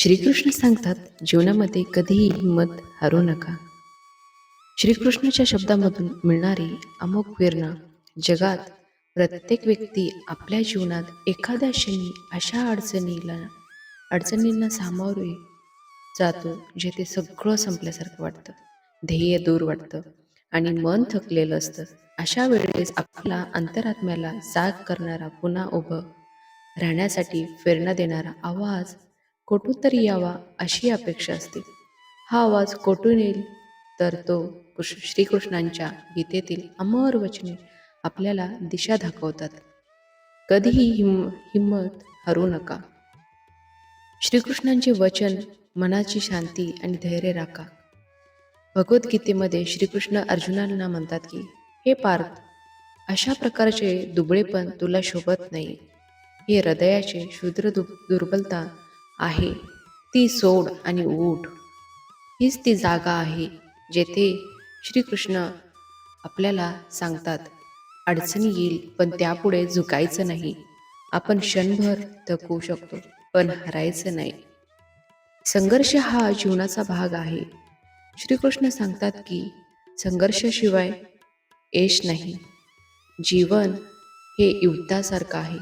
श्रीकृष्ण सांगतात जीवनामध्ये कधीही हिंमत हरू नका. श्रीकृष्णाच्या शब्दामधून मिळणारी अमोघ प्रेरणा जगात प्रत्येक व्यक्ती आपल्या जीवनात एखाद्या क्षणी अशा अडचणीला अडचणींना सामोरे जातो जेथे सगळं संपल्यासारखं वाटतं. ध्येय दूर वाटतं आणि मन थकलेलं असतं. अशा वेळेस आपला अंतरात्म्याला जाग करणारा पुन्हा उभं राहण्यासाठी प्रेरणा देणारा आवाज कोठून तरी यावा अशी अपेक्षा असते. हा आवाज कोठून येईल? तर तो कृष्ण श्रीकृष्णांच्या गीतेतील अमर वचने आपल्याला दिशा दाखवतात. कधीही हिम हिंमत हरू नका. श्रीकृष्णांचे वचन मनाची शांती आणि धैर्य राखा. भगवद्गीतेमध्ये श्रीकृष्ण अर्जुनांना म्हणतात की हे पार्थ अशा प्रकारचे दुबळेपण तुला शोभत नाही. हे हृदयाचे शूद्र दु दुर्बलता आहे. ती सोड आणि उठ. हीच ती जागा आहे जेथे श्रीकृष्ण आपल्याला सांगतात अडचणी येईल पण त्यापुढे झुकायचं नाही. आपण क्षणभर थकवू शकतो पण हरायचं नाही. संघर्ष हा जीवनाचा भाग आहे. श्रीकृष्ण सांगतात की संघर्षाशिवाय यश नाही. जीवन हे युद्धासारखं आहे.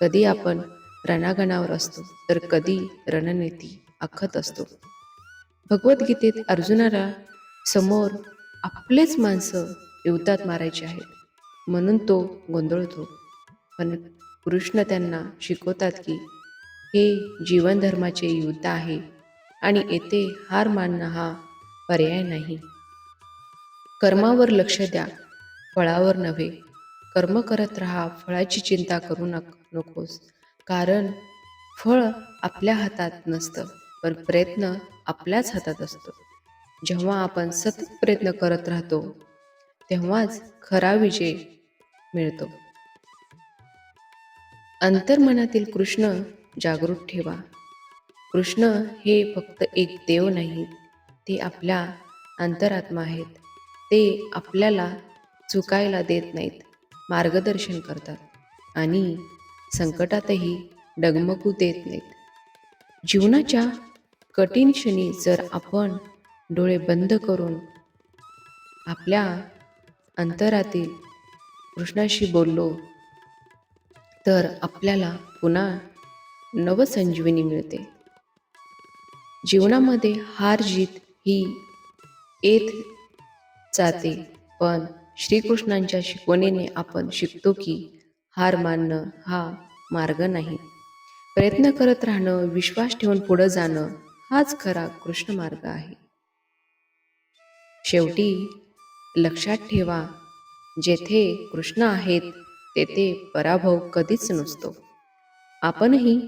कधी आपण रणागणावर असतो. तर कधी रणनीती आखत असतो. भगवद्गीतेत अर्जुनाला समोर आपलेच माणसं युद्धात मारायचे आहेत. म्हणून तो गोंधळतो. पण कृष्ण त्यांना शिकवतात की हे जीवनधर्माचे युद्ध आहे आणि येथे हार मानणं हा पर्याय नाही. कर्मावर लक्ष द्या फळावर नव्हे. कर्म करत राहा फळाची चिंता करू नक नकोस. कारण फळ आपल्या हातात नसतं पण प्रयत्न आपल्याच हातात असतो. जेव्हा आपण सतत प्रयत्न करत राहतो तेव्हाच खरा विजय मिळतो. अंतर्मनातील कृष्ण जागृत ठेवा. कृष्ण हे फक्त एक देव नाही ते आपल्या अंतरात्मा आहेत. ते आपल्याला चुकायला देत नाहीत मार्गदर्शन करतात. आणि संकटातही डगमगू देत नाहीत. जीवनाच्या कठीण क्षणी जर आपण डोळे बंद करून आपल्या अंतरातील कृष्णाशी बोललो तर आपल्याला पुन्हा नवसंजीवनी मिळते. जीवनामध्ये हार जीत ही येत जाते पण श्रीकृष्णांच्या शिकवणीने आपण शिकतो की हार मानणं हा मार्ग नाही. प्रयत्न करत राहणं विश्वास ठेवून पुढं जाणं हाच खरा कृष्ण मार्ग आहे. शेवटी लक्षात ठेवा जेथे कृष्ण आहेत तेथे पराभव कधीच नसतो. आपणही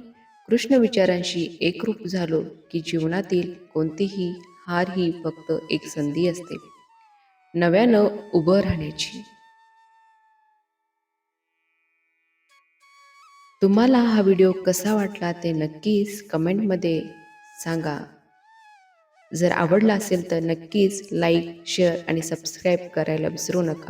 कृष्ण विचारांशी एकरूप झालो की जीवनातील कोणतीही हार ही फक्त एक संधी असते. नव्यानं उभं राहण्याची. तुम्हाला हा व्हिडिओ कसा वाटला ते नक्कीच कमेंटमध्ये सांगा. जर आवडला असेल तर नक्कीच लाईक शेअर आणि सबस्क्राईब करायला विसरू नका.